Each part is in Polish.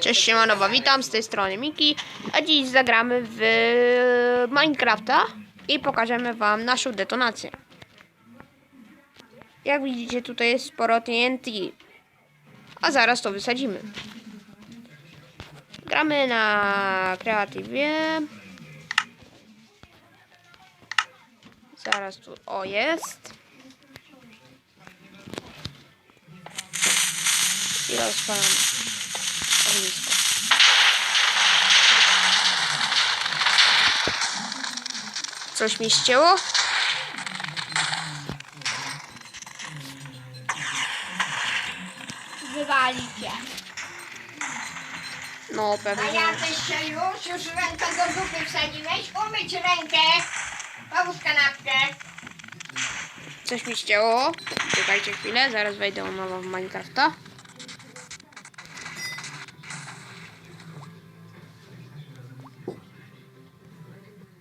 Cześć siemanowa, witam z tej strony Miki, a dziś zagramy w Minecrafta i pokażemy wam naszą detonację. Jak widzicie tutaj jest sporo TNT, a zaraz to wysadzimy. Gramy na kreatywie. Zaraz tu, o jest. I rozpalamy ognisko. Coś mi ścięło? Wywali cię. No A pewnie. ja też się już, już rękę do dupy wsadziłeś. Umyć rękę. Połóż kanapkę. Coś mi ścięło. Czekajcie chwilę, zaraz wejdę na nowo w Minecrafta.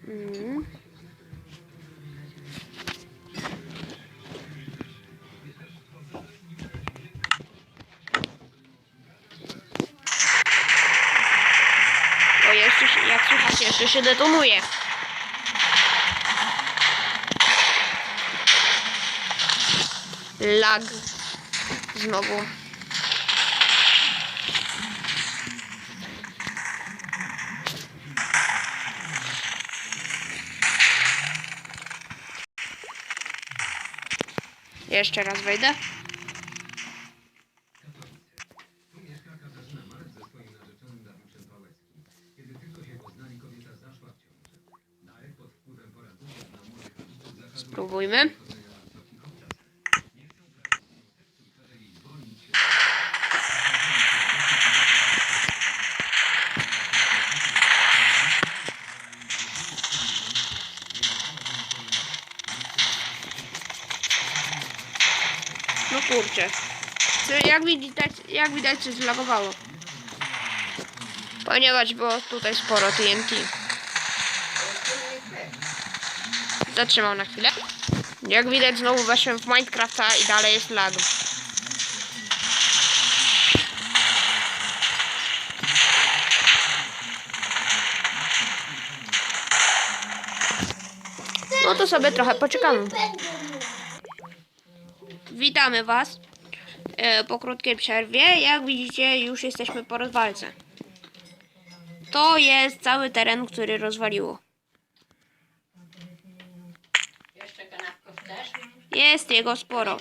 Mm. O, jeszcze się, jak słychać, jeszcze się detonuje. Lag. Znowu. Jeszcze raz wejdę. Spróbujmy. Kurczę. Co- Jak widać, jak widać coś zlagowało. Ponieważ było tutaj sporo TNT. Zatrzymał na chwilę. Jak widać znowu weszłem w Minecrafta i dalej jest lag. No to sobie trochę poczekamy. Witamy Was e, po krótkiej przerwie. Jak widzicie, już jesteśmy po rozwalce. To jest cały teren, który rozwaliło. Jest jego sporo.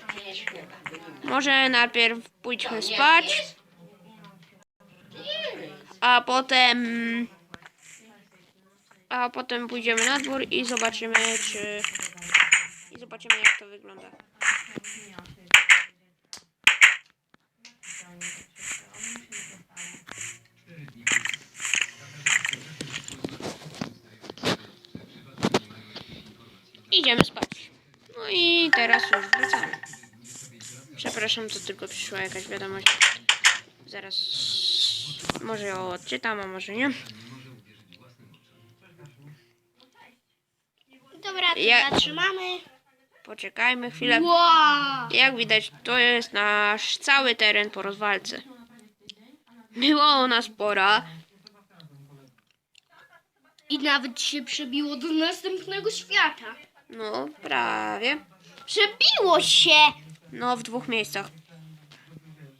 Może najpierw pójdźmy spać, a potem. A potem pójdziemy na dwór i zobaczymy, czy. I zobaczymy, jak to wygląda. Idziemy spać. No i teraz już wracamy. Przepraszam, to tylko przyszła jakaś wiadomość. Zaraz może ją odczytam, a może nie. Dobra, to Ja- zatrzymamy. Poczekajmy chwilę. Wow. Jak widać, to jest nasz cały teren po rozwalce. Była ona spora. I nawet się przebiło do następnego świata. No, prawie. Przebiło się! No, w dwóch miejscach.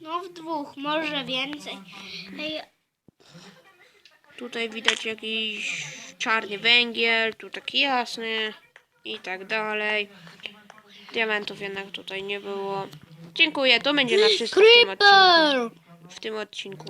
No w dwóch, może więcej. Ej, Tutaj widać jakiś czarny węgiel, tu taki jasny i tak dalej. Diamentów jednak tutaj nie było. Dziękuję, to będzie na wszystko w tym odcinku. W tym odcinku.